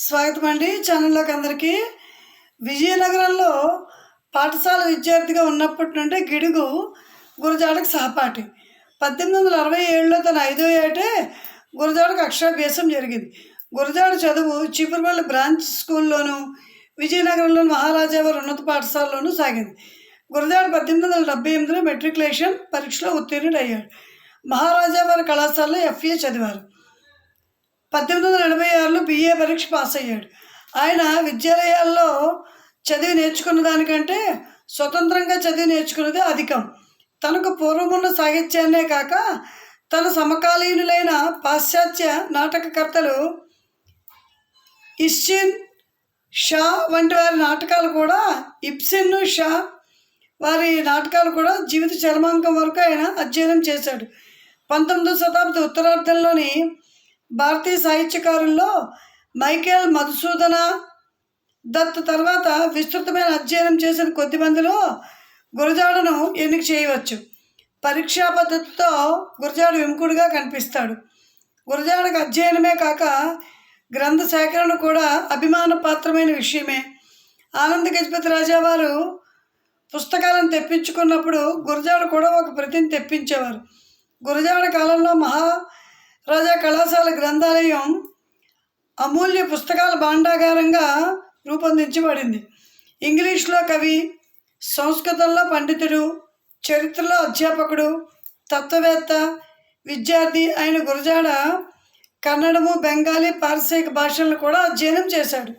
స్వాగతం అండి ఛానల్లోకి అందరికీ. విజయనగరంలో పాఠశాల విద్యార్థిగా ఉన్నప్పటి నుండి గిడుగు గురజాడకు సహపాఠి. పద్దెనిమిది వందల అరవై ఏడులో తన ఐదో ఏటే గురజాడకు అక్షరాభ్యాసం జరిగింది. గురజాడ చదువు చీపురుపల్లి బ్రాంచ్ స్కూల్లోను విజయనగరంలోని మహారాజావారి ఉన్నత పాఠశాలలోనూ సాగింది. గురజాడ పద్దెనిమిది వందల డెబ్బై ఎనిమిదిలో మెట్రికులేషన్ పరీక్షలో ఉత్తీర్ణుడయ్యాడు. మహారాజావారి కళాశాలలో ఎఫ్ఏ చదివారు. పద్దెనిమిది వందల ఎనభై ఆరులో బిఏ పరీక్ష పాస్ అయ్యాడు. ఆయన విద్యాలయాల్లో చదివి నేర్చుకున్న దానికంటే స్వతంత్రంగా చదివి నేర్చుకున్నది అధికం. తనకు పూర్వమున్న సాహిత్యాన్నే కాక తన సమకాలీనులైన పాశ్చాత్య నాటకకర్తలు ఇస్చిన్ షా వంటి వారి నాటకాలు కూడా ఇప్సిన్ షా వారి నాటకాలు కూడా జీవిత చర్మాంకం వరకు ఆయన అధ్యయనం చేశాడు. పంతొమ్మిదవ శతాబ్ది ఉత్తరార్థంలోని భారతీయ సాహిత్యకారుల్లో మైకేల్ మధుసూదన దత్ తర్వాత విస్తృతమైన అధ్యయనం చేసిన కొద్ది మందిలో గురజాడను ఎన్నిక చేయవచ్చు. పరీక్షా పద్ధతితో గురజాడు విముఖుడిగా కనిపిస్తాడు. గురజాడకు అధ్యయనమే కాక గ్రంథ సేకరణ కూడా అభిమాన పాత్రమైన విషయమే. ఆనంద గజపతి రాజా వారు పుస్తకాలను తెప్పించుకున్నప్పుడు గురజాడ కూడా ఒక ప్రతిని తెప్పించేవారు. గురజాడ కాలంలో మహా రాజా కళాశాల గ్రంథాలయం అమూల్య పుస్తకాల భాండాగారంగా రూపొందించబడింది. ఇంగ్లీష్లో కవి సంస్కృతంలో పండితుడు చరిత్రలో అధ్యాపకుడు తత్వవేత్త విద్యార్థి అయిన గురజాడ కన్నడము బెంగాలీ పారసీక భాషలను కూడా అధ్యయనం చేశాడు.